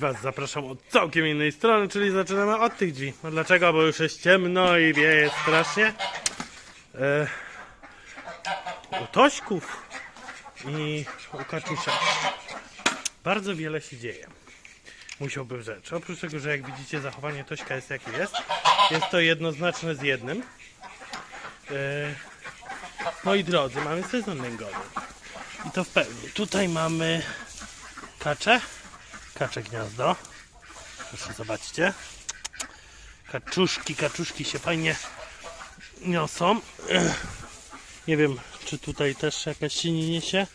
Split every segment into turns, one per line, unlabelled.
Was zapraszam od całkiem innej strony, czyli zaczynamy od tych drzwi. No dlaczego? Bo już jest ciemno i wieje strasznie. E, u Tośków i u Kaczusia bardzo wiele się dzieje. Musiałbym rzeczy. Oprócz tego, że jak widzicie zachowanie Tośka jest jakie jest, jest to jednoznaczne z jednym. E, moi drodzy, mamy sezon lęgowy. I to w pełni. Tutaj mamy kacze. Kacze gniazdo. Proszę zobaczcie. Kaczuszki, kaczuszki się fajnie niosą. Nie wiem, czy tutaj też jakaś się nie niesie,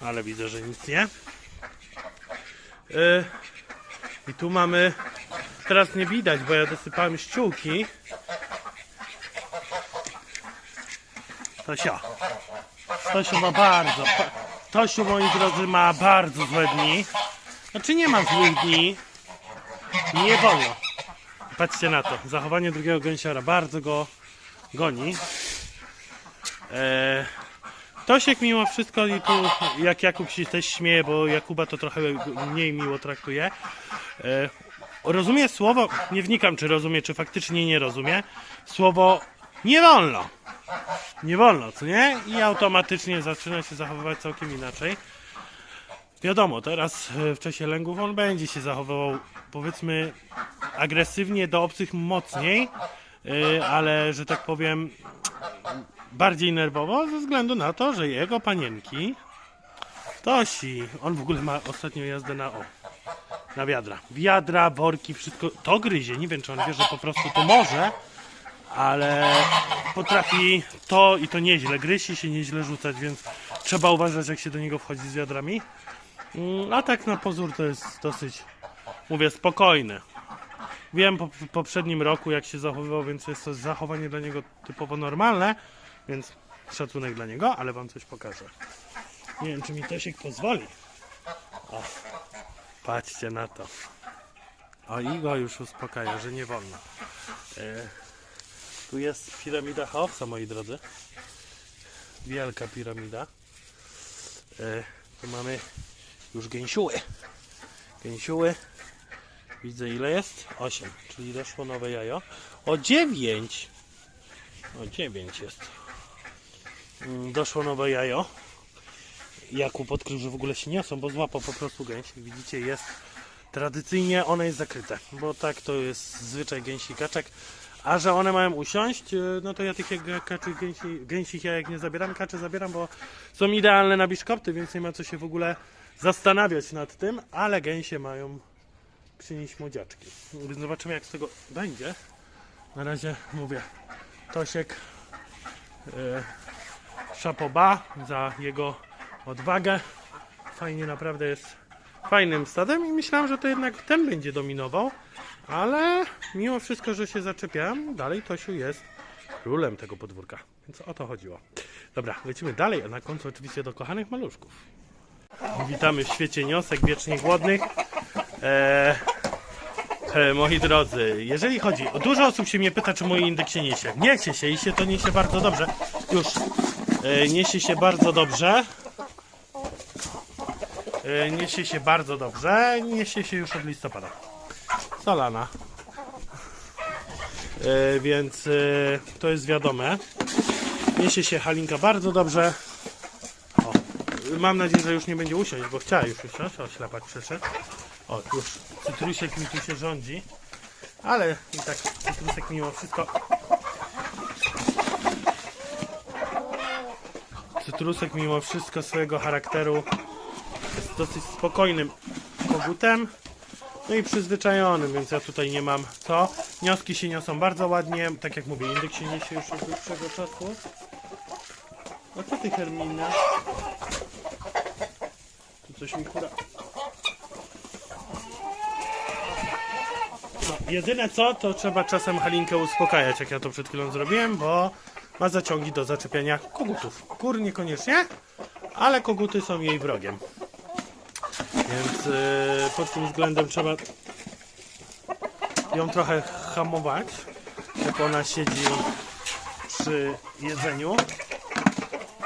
ale widzę, że nic nie. Ech. I tu mamy, teraz nie widać, bo ja dosypałem ściółki. Tosia. Tosiu ma bardzo, Tosiu moi drodzy ma bardzo złe dni. Znaczy nie ma złych dni. Nie wolno. Patrzcie na to. Zachowanie drugiego gęsiora bardzo go goni. Eee, Tosiek mimo wszystko i tu jak Jakub się też śmieje, bo Jakuba to trochę mniej miło traktuje. E, rozumie słowo, nie wnikam czy rozumie, czy faktycznie nie rozumie. Słowo nie wolno. Nie wolno, co nie? I automatycznie zaczyna się zachowywać całkiem inaczej. Wiadomo, teraz e, w czasie lęgów on będzie się zachowywał powiedzmy agresywnie do obcych mocniej, e, ale że tak powiem bardziej nerwowo ze względu na to, że jego panienki Tosi, on w ogóle ma ostatnią jazdę na o, na wiadra. Wiadra, worki, wszystko to gryzie. Nie wiem, czy on wie, że po prostu to może, ale potrafi to i to nieźle. Gryzi się nieźle rzucać, więc trzeba uważać, jak się do niego wchodzi z wiadrami. Mm, A tak na pozór to jest dosyć, mówię, spokojne. Wiem po poprzednim roku, jak się zachowywał, więc jest to zachowanie dla niego typowo normalne, więc szacunek dla niego, ale wam coś pokażę. Nie wiem, czy mi Tosiek pozwoli. O, patrzcie na to. O, i go już uspokaja, że nie wolno. E, tu jest piramida Cheopsa, moi drodzy. Wielka piramida. E, tu mamy już gęsiuły. Gęsiuły. Widzę ile jest? 8, czyli doszło nowe jajo. O 9! O 9 jest. Mm, Doszło nowe jajo. Jakub odkrył, że w ogóle się niosą, bo złapał po prostu gęś. Widzicie, jest tradycyjnie one jest zakryte, bo tak to jest zwyczaj gęsi kaczek. A że one mają usiąść, y, no to ja tych kaczy, gęsi, gęsich jajek nie zabieram, kacze zabieram, bo są idealne na biszkopty, więc nie ma co się w ogóle zastanawiać nad tym, ale gęsie mają przynieść młodziaczki. Zobaczymy jak z tego będzie. Na razie mówię, Tosiek e, szapoba za jego odwagę. Fajnie naprawdę jest fajnym stadem i myślałem, że to jednak ten będzie dominował, ale mimo wszystko, że się zaczepiałem, dalej Tosiu jest królem tego podwórka. Więc o to chodziło. Dobra, lecimy dalej, a na końcu oczywiście do kochanych maluszków. Witamy w świecie niosek wiecznie głodnych. E, e, moi drodzy, jeżeli chodzi, o dużo osób się mnie pyta, czy mój indeks się niesie. Niesie się i się to niesie bardzo dobrze. Już e, niesie się bardzo dobrze. E, Niesie się bardzo dobrze. Niesie się już od listopada. Solana. E, więc e, to jest wiadome. Niesie się Halinka bardzo dobrze. Mam nadzieję, że już nie będzie usiąść, bo chciała już usiąść. O, ślepak przeszedł. O, już cytrusek mi tu się rządzi. Ale i tak cytrusek mimo wszystko Cytrusek mimo wszystko swojego charakteru jest dosyć spokojnym kogutem. No i przyzwyczajonym, więc ja tutaj nie mam co. Wnioski się niosą bardzo ładnie. Tak jak mówię, indeks się niesie już od dłuższego czasu. A co ty Hermina? Coś mi chuda. No, jedyne co, to trzeba czasem Halinkę uspokajać, jak ja to przed chwilą zrobiłem, bo ma zaciągi do zaczepiania kogutów. Kur niekoniecznie, ale koguty są jej wrogiem. Więc yy, pod tym względem trzeba ją trochę hamować, jak ona siedzi przy jedzeniu.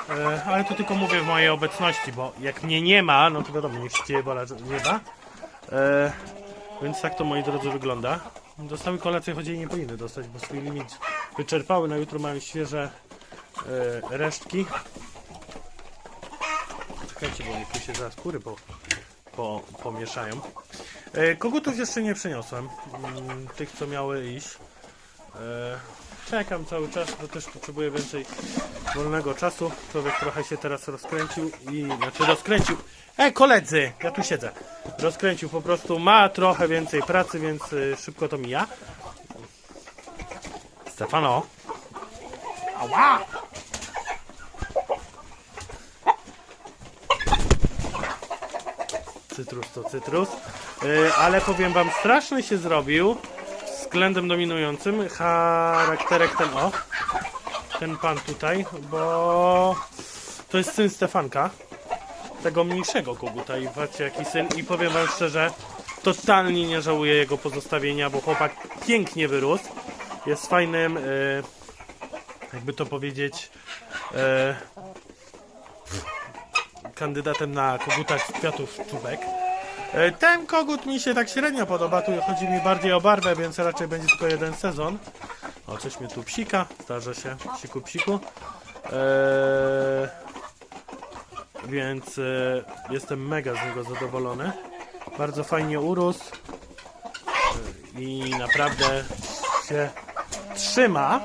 E, ale to tylko mówię w mojej obecności, bo jak mnie nie ma, no to wiadomo, niech się dzieje wola nieba. E, więc tak to moi drodzy wygląda. Dostały kolację, choć jej nie powinny dostać, bo swój limit wyczerpały. Na jutro mają świeże e, resztki. Czekajcie, bo mi się zaraz kury po, po, pomieszają. E, kogutów jeszcze nie przyniosłem. Mm, tych, co miały iść. E, czekam cały czas, bo też potrzebuję więcej wolnego czasu. Człowiek trochę się teraz rozkręcił i znaczy rozkręcił. E, koledzy, ja tu siedzę. Rozkręcił po prostu, ma trochę więcej pracy, więc y, szybko to mija. Stefano. Ała! Cytrus to cytrus. Y, ale powiem wam, straszny się zrobił względem dominującym charakterek ten o. Ten pan tutaj, bo to jest syn Stefanka tego mniejszego koguta i patrzcie jaki syn i powiem wam szczerze totalnie nie żałuję jego pozostawienia, bo chłopak pięknie wyrósł jest fajnym e, jakby to powiedzieć e, kandydatem na koguta z kwiatów czubek ten kogut mi się tak średnio podoba tu chodzi mi bardziej o barwę, więc raczej będzie tylko jeden sezon o coś mnie tu psika zdarza się, psiku psiku Eee, więc e, jestem mega z niego zadowolony. Bardzo fajnie urósł e, i naprawdę się trzyma.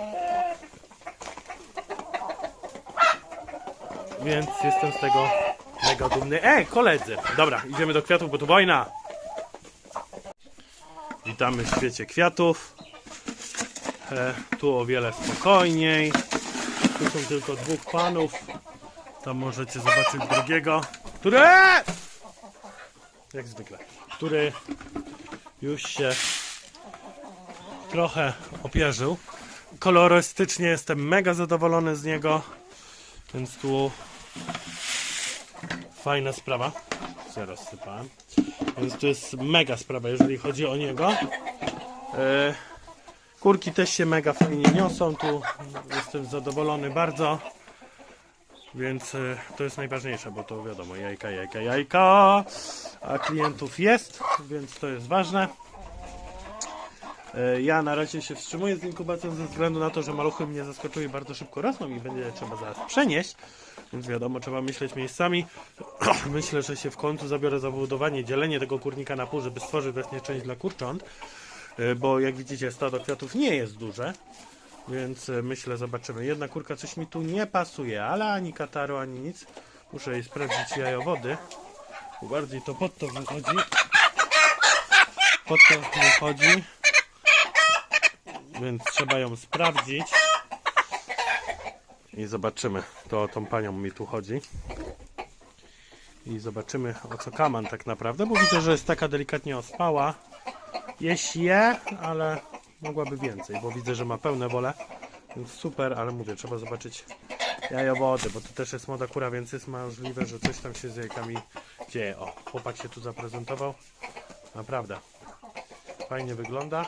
Więc jestem z tego mega dumny. Ej, koledzy! Dobra, idziemy do kwiatów, bo tu wojna! Witamy w świecie kwiatów. E, tu o wiele spokojniej. Tu są tylko dwóch panów. Tam możecie zobaczyć drugiego, który jak zwykle, który już się trochę opierzył. Kolorystycznie jestem mega zadowolony z niego, więc tu fajna sprawa. Zaraz sypałem. Więc to jest mega sprawa, jeżeli chodzi o niego. E, Kurki też się mega fajnie niosą, tu jestem zadowolony bardzo. Więc y, to jest najważniejsze, bo to wiadomo, jajka, jajka, jajka, a klientów jest, więc to jest ważne. Y, Ja na razie się wstrzymuję z inkubacją ze względu na to, że maluchy mnie zaskoczyły bardzo szybko rosną i będzie trzeba zaraz przenieść, więc wiadomo, trzeba myśleć miejscami. Myślę, że się w końcu zabiorę za budowanie, dzielenie tego kurnika na pół, żeby stworzyć właśnie część dla kurcząt, y, bo jak widzicie stado kwiatów nie jest duże, więc e, myślę, zobaczymy. Jedna kurka coś mi tu nie pasuje, ale ani kataru, ani nic. Muszę jej sprawdzić jajowody. Bo Bardziej to pod to wychodzi. Pod to wychodzi. Więc trzeba ją sprawdzić. I zobaczymy. To o tą panią mi tu chodzi. I zobaczymy o co kaman tak naprawdę, bo widzę, że jest taka delikatnie ospała. Jeść je, ale mogłaby więcej, bo widzę, że ma pełne wole. Więc super, ale mówię, trzeba zobaczyć jajowody, bo to też jest młoda kura, więc jest możliwe, że coś tam się z jajkami dzieje. O, chłopak się tu zaprezentował. Naprawdę. Fajnie wygląda.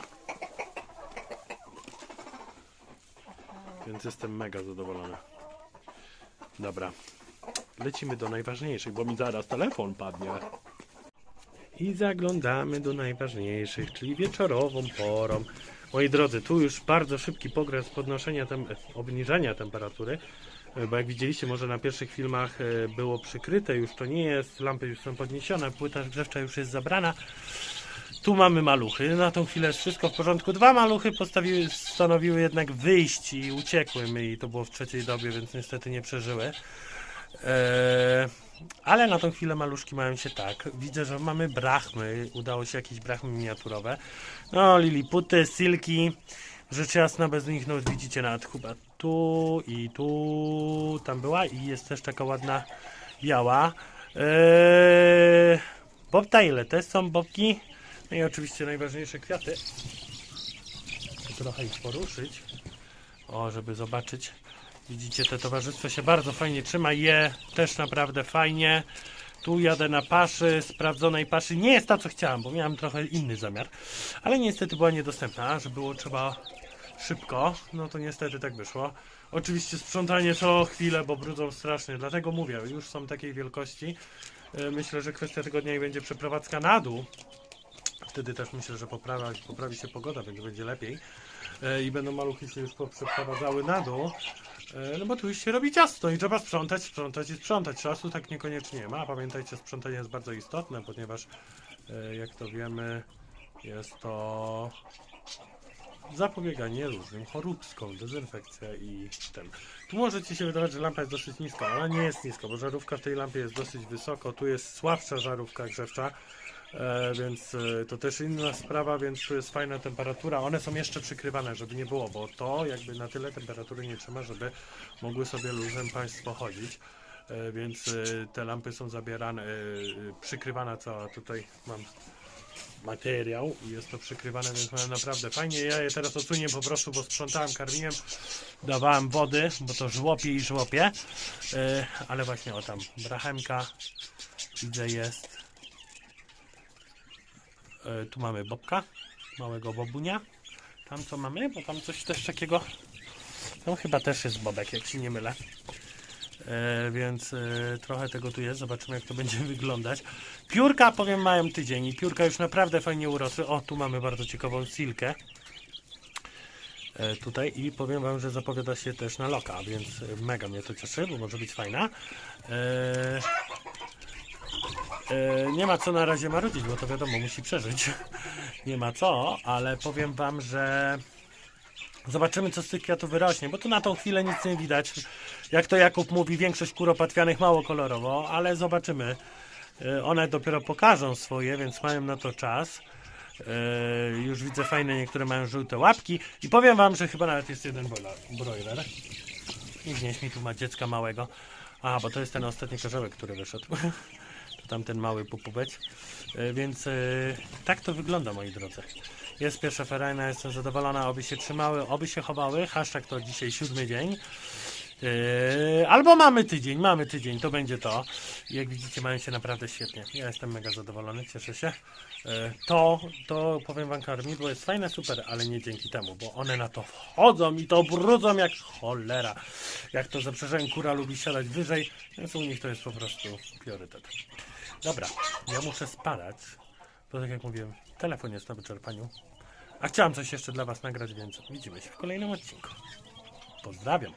Więc jestem mega zadowolony. Dobra. Lecimy do najważniejszych, bo mi zaraz telefon padnie. I zaglądamy do najważniejszych, czyli wieczorową porą. Moi drodzy, tu już bardzo szybki progres podnoszenia, tem obniżania temperatury, bo jak widzieliście może na pierwszych filmach e, było przykryte, już to nie jest, lampy już są podniesione, płyta grzewcza już jest zabrana. Tu mamy maluchy, na tą chwilę jest wszystko w porządku. Dwa maluchy postawiły, stanowiły jednak wyjść i uciekły mi i to było w trzeciej dobie, więc niestety nie przeżyły. Eee, ale na tą chwilę maluszki mają się tak. Widzę, że mamy brachmy. Udało się jakieś brachmy miniaturowe. No, liliputy, silki. Rzecz jasna, bez nich, no widzicie nawet chyba tu i tu tam była i jest też taka ładna biała. Eee, bobtaile, to są bobki. I oczywiście najważniejsze kwiaty. Trochę ich poruszyć. O, żeby zobaczyć. Widzicie, te towarzystwo się bardzo fajnie trzyma. Je też naprawdę fajnie. Tu jadę na paszy, sprawdzonej paszy. Nie jest ta, co chciałem, bo miałem trochę inny zamiar. Ale niestety była niedostępna, że było trzeba szybko. No to niestety tak wyszło. Oczywiście sprzątanie co chwilę, bo brudzą strasznie. Dlatego mówię, już są takiej wielkości. E, Myślę, że kwestia tygodnia i będzie przeprowadzka na dół. Wtedy też myślę, że poprawa, poprawi się pogoda, więc będzie lepiej. E, I będą maluchy się już przeprowadzały na dół. E, No bo tu już się robi ciasto i trzeba sprzątać, sprzątać i sprzątać. Czasu tak niekoniecznie ma. Pamiętajcie, sprzątanie jest bardzo istotne, ponieważ e, jak to wiemy, jest to zapobieganie różnym choróbskom, dezynfekcja i tym. Tu możecie się wydawać, że lampa jest dosyć niska, ale nie jest nisko, bo żarówka w tej lampie jest dosyć wysoko. Tu jest słabsza żarówka grzewcza, e, więc e, to też inna sprawa, więc tu jest fajna temperatura. One są jeszcze przykrywane, żeby nie było, bo to jakby na tyle temperatury nie trzyma, żeby mogły sobie luzem Państwo chodzić. E, Więc e, te lampy są zabierane, e, e, przykrywana cała tutaj mam materiał i jest to przykrywane, więc mają naprawdę fajnie. Ja je teraz odsunię po prostu, bo sprzątałem, karmiłem, dawałem wody, bo to żłopie i żłopie. Yy, ale właśnie o tam, brachemka widzę jest. Yy, tu mamy bobka, małego bobunia. Tam co mamy, bo tam coś też takiego. Tam chyba też jest bobek, jak się nie mylę. E, więc e, trochę tego tu jest. Zobaczymy, jak to będzie wyglądać. Piórka, powiem, mają tydzień i piórka już naprawdę fajnie urosły. O, tu mamy bardzo ciekawą silkę. E, tutaj i powiem Wam, że zapowiada się też na loka, więc e, mega mnie to cieszy, bo może być fajna. E, e, nie ma co na razie marudzić, bo to wiadomo, musi przeżyć. nie ma co, ale powiem Wam, że Zobaczymy, co z tych kwiatów wyrośnie, bo tu na tą chwilę nic nie widać. Jak to Jakub mówi, większość kuropatwianych mało kolorowo, ale zobaczymy. E, One dopiero pokażą swoje, więc mają na to czas. E, Już widzę fajne, niektóre mają żółte łapki. I powiem wam, że chyba nawet jest jeden broiler. I gdzieś mi tu ma dziecka małego. A, bo to jest ten ostatni korzełek, który wyszedł. tamten mały pupubeć. E, Więc e, tak to wygląda, moi drodzy. Jest pierwsza ferajna, jestem zadowolona, oby się trzymały, oby się chowały. Hashtag to dzisiaj siódmy dzień. Yy, albo mamy tydzień, mamy tydzień, to będzie to. Jak widzicie, mają się naprawdę świetnie. Ja jestem mega zadowolony, cieszę się. To, to powiem wam karmidło jest fajne, super, ale nie dzięki temu, bo one na to wchodzą i to brudzą jak cholera. Jak to zaprzeczeń kura lubi siadać wyżej, więc u nich to jest po prostu priorytet. Dobra, ja muszę spadać, bo tak jak mówiłem, telefon jest na wyczerpaniu. A chciałem coś jeszcze dla was nagrać, więc widzimy się w kolejnym odcinku. Pozdrawiam.